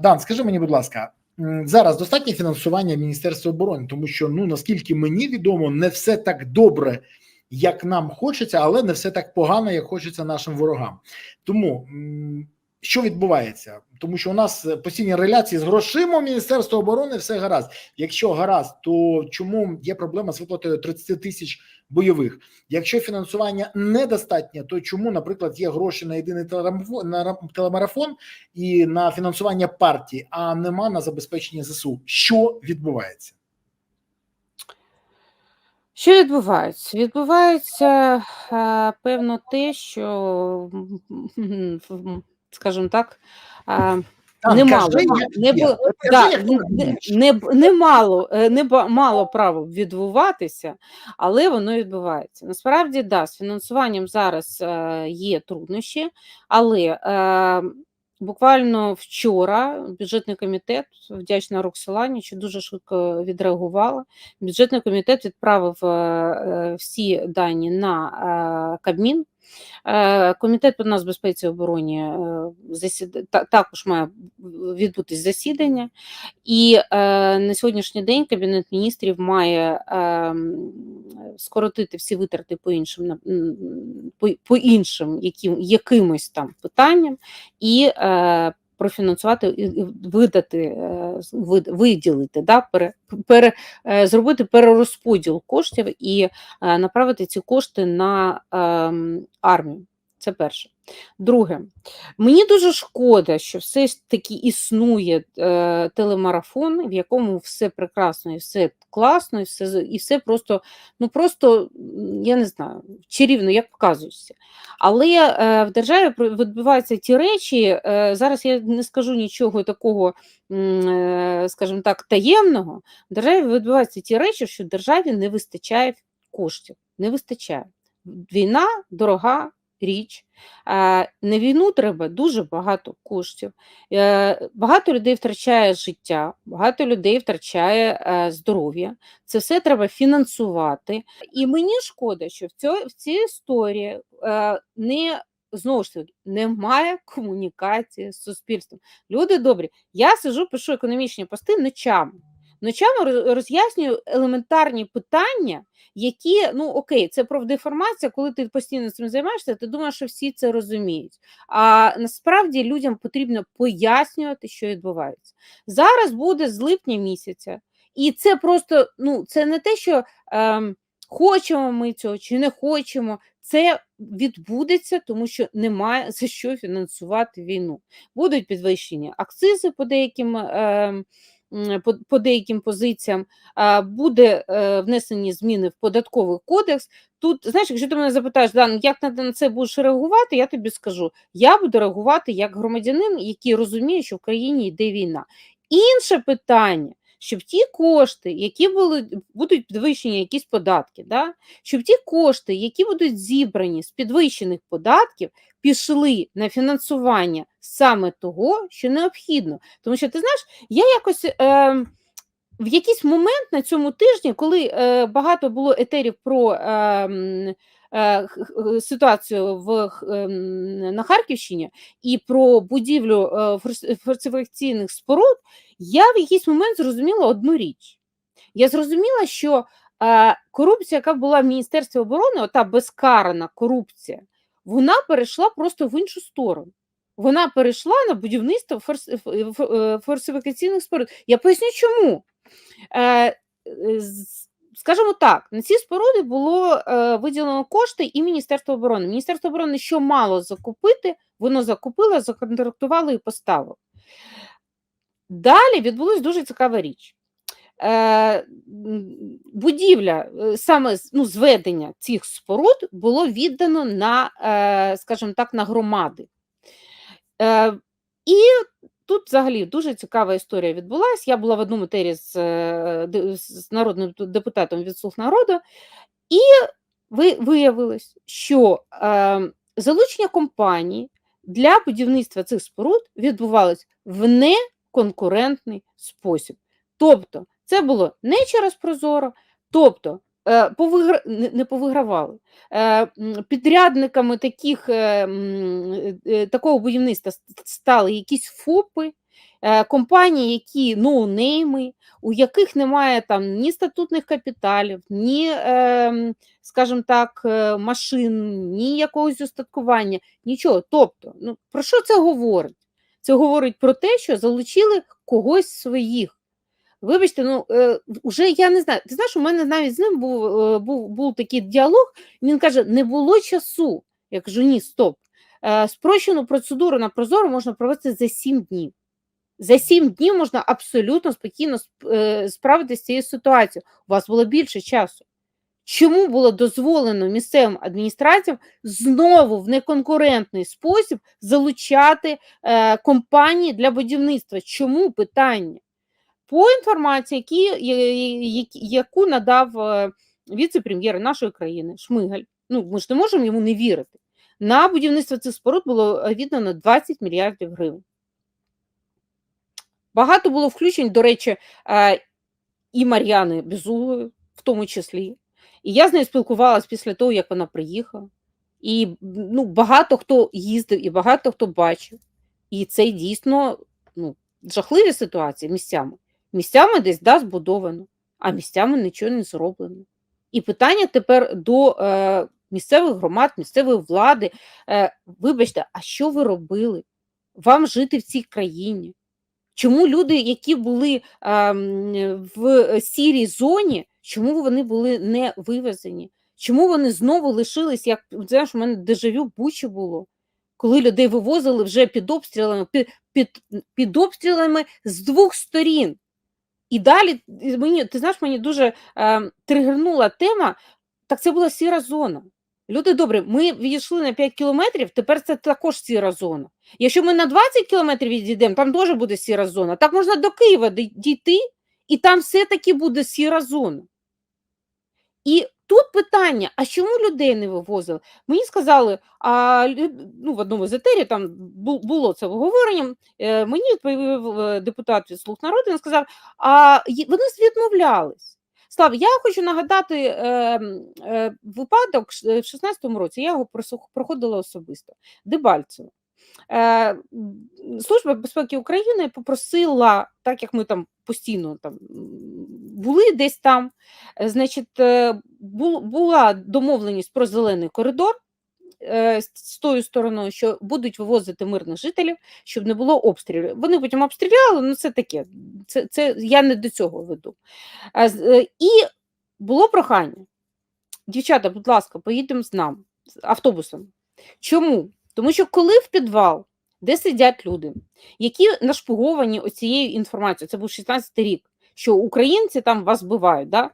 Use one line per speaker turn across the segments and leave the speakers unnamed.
Дан, скажи мені, будь ласка, зараз достатнє фінансування Міністерства оборони, тому що ну наскільки мені відомо, не все так добре, як нам хочеться, але не все так погано, як хочеться нашим ворогам. Тому що відбувається? Тому що у нас е, постійні реляції з грошима Міністерства оборони все гаразд. Якщо гаразд, то чому є проблема з виплатою 30 тисяч бойових? Якщо фінансування недостатнє, то чому, наприклад, є гроші на єдиний телемарафон, і на фінансування партії, а нема на забезпечення ЗСУ? Що відбувається?
Що відбувається? Відбувається, е, певно, те, що, скажімо так, немало, не,
є.
да,
кажи,
не, не, б- не мало, е, право відбуватися, але воно відбувається. Насправді, да, з фінансуванням зараз е, є труднощі, але е, буквально вчора бюджетний комітет, вдячна Роксолані, що дуже швидко відреагувала. Бюджетний комітет відправив всі дані на е, Кабмін. Е, Комітет по нацбезпеці і обороні е, також має відбутись засідання, і е, на сьогоднішній день Кабінет міністрів має е, скоротити всі витрати по іншим по, іншим яким, якимось там питанням. І профінансувати і видати, е, виділити, да, пере, пере, е, зробити перерозподіл коштів і е, направити ці кошти на ем, армію. Це перше. Друге, мені дуже шкода, що все ж таки існує е, телемарафон, в якому все прекрасно і все класно, і все, і все просто, ну просто, я не знаю, чарівно, як показується. Але е, в державі відбуваються ті речі. Е, зараз я не скажу нічого такого, е, скажімо так, таємного. В державі відбуваються ті речі, що державі не вистачає коштів. Не вистачає. Війна дорога річ. Е, На війну треба дуже багато коштів. Е, Багато людей втрачає життя, багато людей втрачає е, здоров'я. Це все треба фінансувати. І мені шкода, що в цій історії не знову ж таки немає комунікації з суспільством. Люди добрі, я сижу, пишу економічні пости ночами. Ночами роз- роз'яснюю елементарні питання, які, ну окей, це профдеформація, коли ти постійно цим займаєшся, ти думаєш, що всі це розуміють. А насправді людям потрібно пояснювати, що відбувається. Зараз буде з липня місяця, і це просто ну, це не те, що ем, хочемо ми цього чи не хочемо. Це відбудеться, тому що немає за що фінансувати війну. Будуть підвищені акцизи по деяким. Ем, по, по деяким позиціям буде е, внесені зміни в податковий кодекс. Тут, знаєш, якщо ти мене запитаєш, Дан, як на, це будеш реагувати, я тобі скажу: я буду реагувати як громадянин, який розуміє, що в країні йде війна. Інше питання. Щоб ті кошти, які були, будуть підвищені якісь податки, да? щоб ті кошти, які будуть зібрані з підвищених податків, пішли на фінансування саме того, що необхідно. Тому що ти знаєш, я якось е, в якийсь момент на цьому тижні, коли е, багато було етерів про е, ситуацію в, на Харківщині і про будівлю е, фортифікаційних споруд, я в якийсь момент зрозуміла одну річ. Я зрозуміла, що корупція, яка була в Міністерстві оборони, ота безкарана корупція, вона перейшла просто в іншу сторону. Вона перейшла на будівництво е, фортифікаційних споруд. Я поясню, чому. Е, з- Скажімо так, на ці споруди було е, виділено кошти і Міністерство оборони. Міністерство оборони, що мало закупити, воно закупило, законтрактувало і поставило. Далі відбулась дуже цікава річ. Е, будівля, е, саме ну, зведення цих споруд було віддано на, е, скажімо так, на громади. І тут взагалі дуже цікава історія відбулася. Я була в одному тері з, е, з народним депутатом від «Слуг народу», і ви, виявилось, що е, залучення компаній для будівництва цих споруд відбувалось в неконкурентний спосіб. Тобто, це було не через Прозоро, тобто повигра... не, повигравали. Е, підрядниками таких, е, е, такого будівництва стали якісь ФОПи, Е, компанії, які ноунейми, у яких немає там ні статутних капіталів, ні, е, скажімо так, е, машин, ні якогось устаткування, нічого. Тобто, ну про що це говорить? Це говорить про те, що залучили когось своїх. Вибачте, ну е, вже я не знаю. Ти знаєш, у мене навіть з ним був, е, був, був такий діалог. Він каже: не було часу. Я кажу, ні, стоп. Е, спрощену процедуру на прозоро можна провести за 7 днів. За 7 днів можна абсолютно спокійно е, справитися з цією ситуацією. У вас було більше часу. Чому було дозволено місцевим адміністраціям знову в неконкурентний спосіб залучати е, компанії для будівництва? Чому питання? По інформації, які, яку надав е, віце-прем'єр нашої країни Шмигаль, ну ми ж не можемо йому не вірити. На будівництво цих споруд було е, віддано 20 мільярдів гривень. Багато було включень, до речі, е, і Мар'яни Безуглої, в тому числі. І я з нею спілкувалася після того, як вона приїхала. І ну, багато хто їздив, і багато хто бачив. І це дійсно ну, жахливі ситуації місцями. Місцями десь да, збудовано, а місцями нічого не зроблено. І питання тепер до е, місцевих громад, місцевої влади. Е, вибачте, а що ви робили? Вам жити в цій країні? Чому люди, які були ем, в сірій зоні, чому вони були не вивезені? Чому вони знову лишились, як знаєш, у мене дежавю Бучі було, коли людей вивозили вже під обстрілами, під, під, під обстрілами з двох сторін. І далі мені, ти знаєш, мені дуже е, тригернула тема, так це була сіра зона. Люди добрі, ми відійшли на 5 кілометрів, тепер це також сіра зона. Якщо ми на 20 кілометрів відійдемо, там теж буде сіра зона. Так можна до Києва дійти, і там все-таки буде сіра зона. І тут питання: а чому людей не вивозили? Мені сказали, а ну, в одному з етерів там було це обговорення. е, Мені відповів е, депутат від слуг народу. Він сказав: а вони відмовлялись. Слав, я хочу нагадати е, е, випадок е, в 16-му році. Я його проходила особисто. Дебальцево. Е, Служба безпеки України попросила, так як ми там постійно там були десь там, е, значить, е, була домовленість про зелений коридор е, з тою стороною, що будуть вивозити мирних жителів, щоб не було обстрілів. Вони потім обстріляли, ну це таке. Це, це я не до цього веду. І було прохання. Дівчата, будь ласка, поїдемо з нами з автобусом. Чому? Тому що коли в підвал, де сидять люди, які нашпиговані оцією інформацією, це був 16 рік, що українці там вас вбивають, да?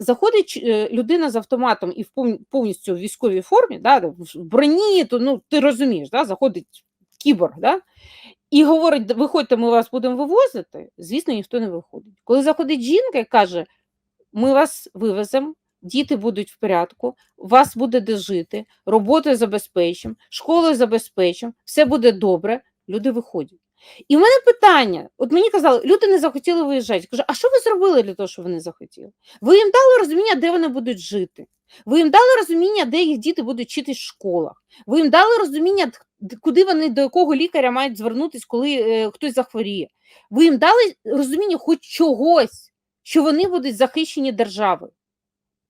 заходить е, людина з автоматом і в повністю в військовій формі, да, в броні, то ну ти розумієш, да, заходить кіборг, да, і говорить: виходьте, ми вас будемо вивозити. Звісно, ніхто не виходить. Коли заходить жінка і каже: ми вас вивеземо, діти будуть в порядку, вас буде де жити, роботу забезпечимо, школу забезпечимо, все буде добре. Люди виходять. І в мене питання: от мені казали, люди не захотіли виїжджати. Кажу, а що ви зробили для того, щоб вони захотіли? Ви їм дали розуміння, де вони будуть жити. Ви їм дали розуміння, де їх діти будуть вчитись в школах. Ви їм дали розуміння, куди вони до якого лікаря мають звернутися, коли е, хтось захворіє. Ви їм дали розуміння хоч чогось, що вони будуть захищені державою.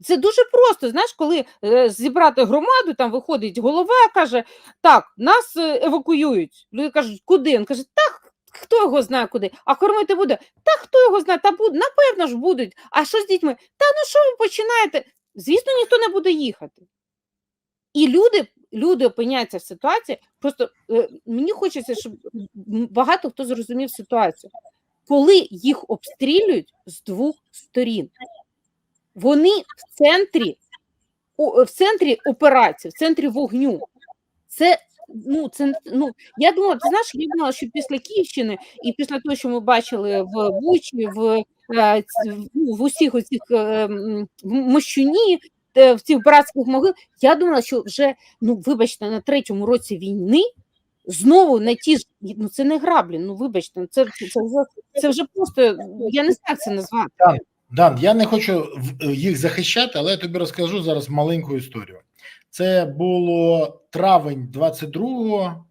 Це дуже просто. Знаєш, коли е, зібрати громаду, там виходить голова, каже: так, нас е, евакуюють. Люди кажуть, куди? Він каже, так, хто його знає куди? А кормити буде? Та хто його знає? Та буде, напевно ж будуть. А що з дітьми? Та ну що ви починаєте? Звісно, ніхто не буде їхати. І люди, люди опиняються в ситуації. Просто е, мені хочеться, щоб багато хто зрозумів ситуацію. Коли їх обстрілюють з двох сторін, вони в центрі, в центрі операції, в центрі вогню. Це ну це ну я думала, ти знаєш, я думала, що після Київщини і після того, що ми бачили в Бучі, в, е, в- ну, усіх оцих е, в Мощуні, е, в цих братських могил, я думала, що вже ну вибачте, на третьому році війни знову на ті ж ну це не граблі. Ну вибачте, це, це, це вже це вже просто я не знаю, як це назвати.
Дан, я не хочу в- їх захищати, але я тобі розкажу зараз маленьку історію. Це було травень 22-го.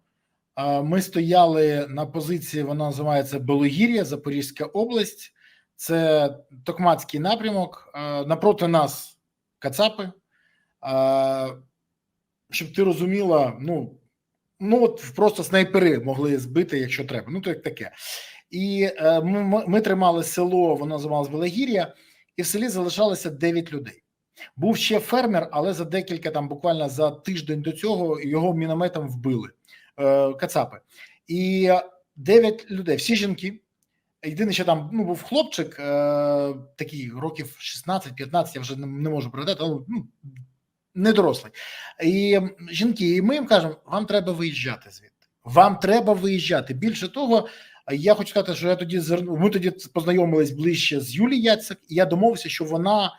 Е, Ми стояли на позиції, вона називається Белогір'я, Запорізька область. Це Токмацький напрямок. Е, Напроти нас Кацапи. Е, Щоб ти розуміла, ну, ну от просто снайпери могли збити, якщо треба. Ну, то як таке. І е, ми, ми- тримали село, воно називалось Белогір'я, і в селі залишалося 9 людей. Був ще фермер, але за декілька там, буквально за тиждень до цього, його мінометом вбили е, Кацапи. І 9 людей, всі жінки. Єдине, що там ну, був хлопчик, е, такий років 16-15, я вже не, не можу пригадати, але ну, не дорослий. І жінки, і ми їм кажемо: вам треба виїжджати звідти. Вам треба виїжджати. Більше того, я хочу сказати, що я тоді. Ми тоді познайомились ближче з Юлією Яцик, і я домовився, що вона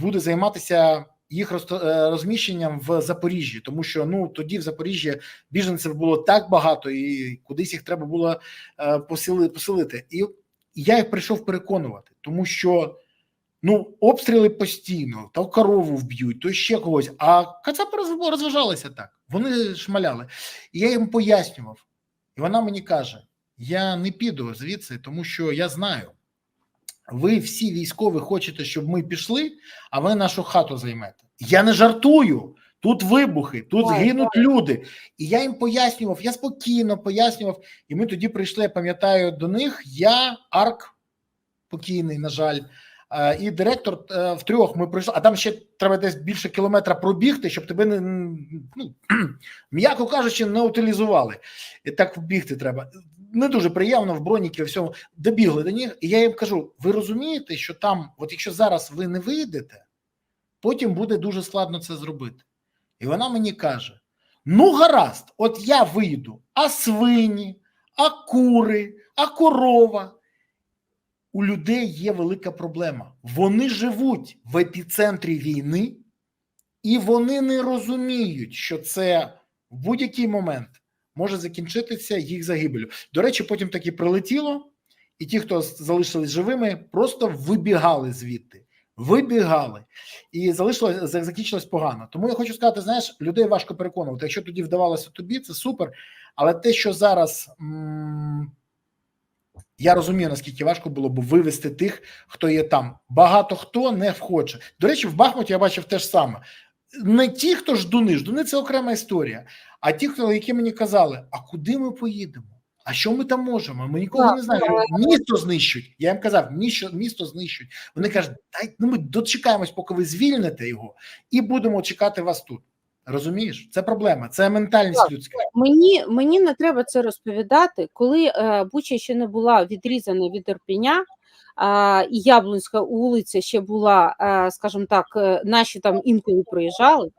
буде займатися їх е, розміщенням в Запоріжжі, тому що ну тоді в Запоріжжі біженців було так багато, і кудись їх треба було е, поселити. І я їх прийшов переконувати, тому що ну обстріли постійно, то корову вб'ють, то ще когось. А кацапи розважалися так. Вони шмаляли. І я їм пояснював. І вона мені каже: я не піду звідси, тому що я знаю. Ви всі військові хочете, щоб ми пішли, а ви нашу хату займете. Я не жартую. Тут вибухи, тут
Так,
гинуть люди. І я їм пояснював, я спокійно пояснював. І ми тоді прийшли, я пам'ятаю, до них. Я, Арк, покійний, на жаль, е, і директор е, втрьох ми прийшли, а там ще треба десь більше кілометра пробігти, щоб тебе не ну, м'яко кажучи, не утилізували. І так бігти треба. Не дуже приємно в броніки, всьому добігли до них. І я їм кажу: ви розумієте, що там, от якщо зараз ви не вийдете, потім буде дуже складно це зробити. І вона мені каже: ну, гаразд, от я вийду, а свині, а кури, а корова. У людей є велика проблема. Вони живуть в епіцентрі війни, і вони не розуміють, що це в будь-який момент може закінчитися їх загибелю. До речі, потім таки прилетіло, і ті, хто залишились живими, просто вибігали звідти. Вибігали і залишилось закінчилось погано. Тому я хочу сказати: знаєш, людей важко переконувати. Якщо тоді вдавалося тобі, це супер. Але те, що зараз м- я розумію, наскільки важко було б вивести тих, хто є там. Багато хто не хоче. До речі, в Бахмуті я бачив те ж саме. Не ті, хто ждуни, ждуни це окрема історія. А ті, хто які мені казали, а куди ми поїдемо? А що ми там можемо? Ми нікого
Так,
не знаємо. Місто знищують. Я їм казав, місто, місто знищують. Вони кажуть, дай ну ми дочекаємось, поки ви звільните його, і будемо чекати вас тут. Розумієш? Це проблема, це ментальність
Так.
людська.
Мені, мені не треба це розповідати, коли е, Буча ще не була відрізана від Ірпеня, а, і Яблунська вулиця ще була, скажімо так, е, наші там інколи приїжджали.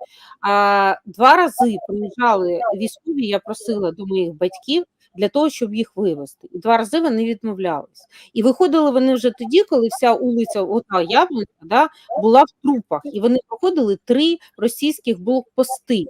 Два рази приїжджали військові, я просила до моїх батьків для того, щоб їх вивезти. І два рази вони відмовлялись. І виходили вони вже тоді, коли вся вулиця, ота Яблунська, да, була в трупах, і вони проходили три російських блокпости.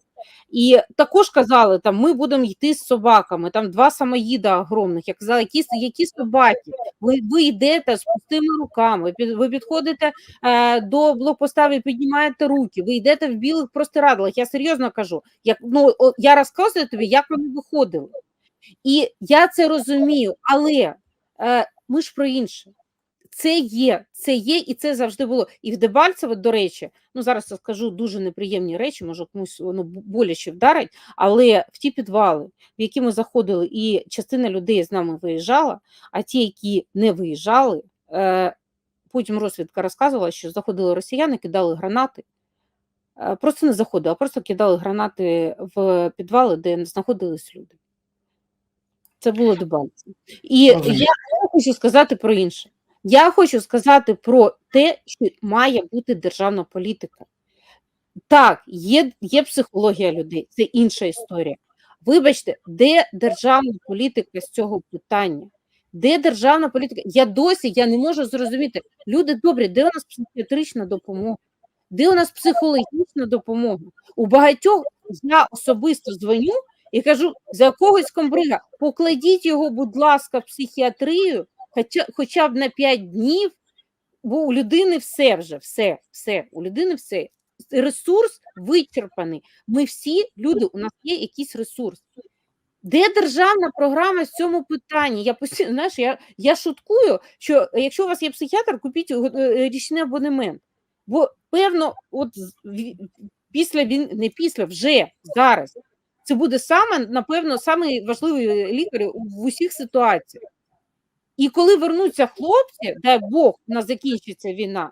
І також казали, там ми будемо йти з собаками, там два самоїда огромних. Я казала, які, які собаки? Ви, ви йдете з пустими руками, ви підходите е, до блокпоста, ви піднімаєте руки, ви йдете в білих простирадлах. Я серйозно кажу, як ну я розказую тобі, як вони виходили. І я це розумію, але е, ми ж про інше. Це є, це є, і це завжди було. І в Дебальцево, до речі, ну зараз я скажу дуже неприємні речі, може комусь воно боляче вдарить, але в ті підвали, в які ми заходили, і частина людей з нами виїжджала, а ті, які не виїжджали, е, потім розвідка розказувала, що заходили росіяни, кидали гранати. Е, Просто не заходили, а просто кидали гранати в підвали, де знаходились люди. Це було Дебальцево. І я хочу сказати про інше. Я хочу сказати про те, що має бути державна політика. Так, є, є психологія людей, це інша історія. Вибачте, де державна політика з цього питання? Де державна політика? Я досі я не можу зрозуміти. Люди добрі, де у нас психіатрична допомога? Де у нас психологічна допомога? У багатьох я особисто дзвоню і кажу: за якогось комбрига, покладіть його, будь ласка, в психіатрію, хоча, хоча б на 5 днів, бо у людини все вже, все, все, у людини все. Ресурс вичерпаний. Ми всі люди, у нас є якийсь ресурс. Де державна програма з цьому питанні? Я постійно знаєш, я, я шуткую, що якщо у вас є психіатр, купіть е, е, річний абонемент. Бо певно, от після він не після, вже зараз. Це буде саме, напевно, самий важливий лікар в усіх ситуаціях. І коли вернуться хлопці, дай Бог, у нас закінчиться війна,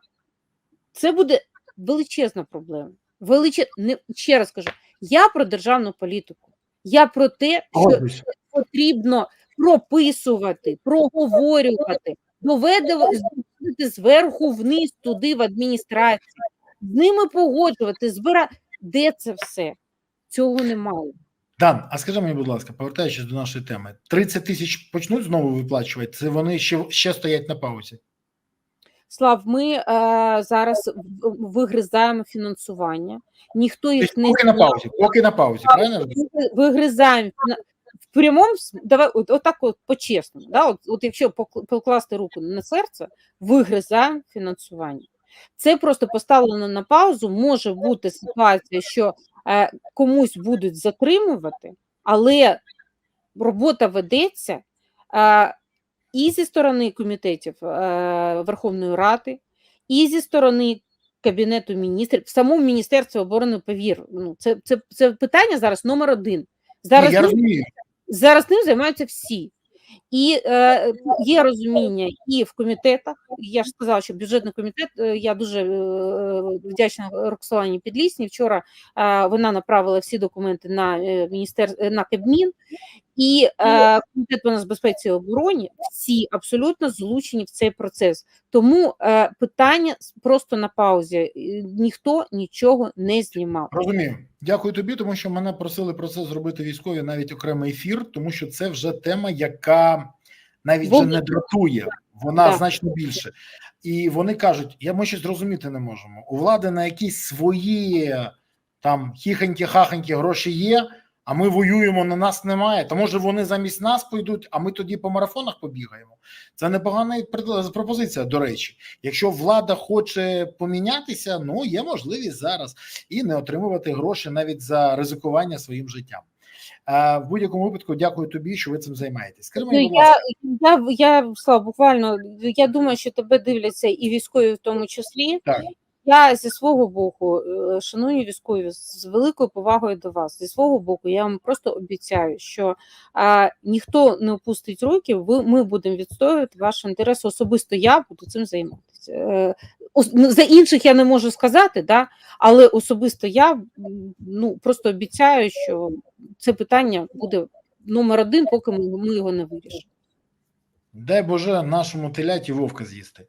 це буде величезна проблема. Величе... Не, ще раз кажу, я про державну політику. Я про те, що потрібно прописувати, проговорювати, доведувати зверху вниз туди в адміністрацію, з ними погоджувати, збирати. Де це все? Цього немає.
Дан, а скажи мені, будь ласка, повертаючись до нашої теми, 30 тисяч почнуть знову виплачувати? Це вони ще, ще стоять на паузі.
Слав, ми е, зараз вигризаємо фінансування. Ніхто їх
Тобто
не
Поки на паузі, поки на паузі, правильно?
ви- вигризаємо фіна- в прямому с- давай от, отак от по-чесному. Да? От, от якщо покл- покласти руку на серце, вигризаємо фінансування. Це просто поставлено на паузу. Може бути ситуація, що комусь будуть затримувати, але робота ведеться е, і зі сторони комітетів е, Верховної Ради, і зі сторони Кабінету міністрів, в самому Міністерстві оборони, повір. Ну, це, це, це питання зараз номер один. Зараз
Ні, я
ним,
розумію.
зараз ним займаються всі. І е, є розуміння і в комітетах. Я ж сказала, що бюджетний комітет. е, Я дуже е, вдячна Роксолані Підлісні. Вчора е, вона направила всі документи на е, міністер на Кабмін, і е, комітет по нацбезпеці і обороні всі абсолютно залучені в цей процес. Тому е, питання просто на паузі. Ніхто нічого не знімав.
Розумію. Дякую тобі, тому що мене просили про це зробити військові навіть окремий ефір, тому що це вже тема, яка навіть вже не дратує, вона
Так.
значно більше. І вони кажуть: я ми щось зрозуміти не можемо. У влади на якісь свої там хіхонькі-хахонькі гроші є. А ми воюємо, на нас немає. То може вони замість нас пойдуть, а ми тоді по марафонах побігаємо. Це непогана пропозиція. До речі, якщо влада хоче помінятися, ну є можливість зараз і не отримувати гроші навіть за ризикування своїм життям. Е, в будь-якому випадку, дякую тобі, що ви цим займаєтесь. Скажи
Ну, я, я, я, Слава, буквально, я думаю, що тебе дивляться і військові в тому числі.
Так.
Я зі свого боку, е, шановні військові, з великою повагою до вас, зі свого боку, я вам просто обіцяю, що а, ніхто не опустить руки, ви, ми будемо відстоювати ваші інтереси. Особисто я буду цим займатися. Е, ну, за інших я не можу сказати, да, але особисто я ну, просто обіцяю, що це питання буде номер один, поки ми його не вирішимо.
дай Боже нашому теляті вовка з'їсти.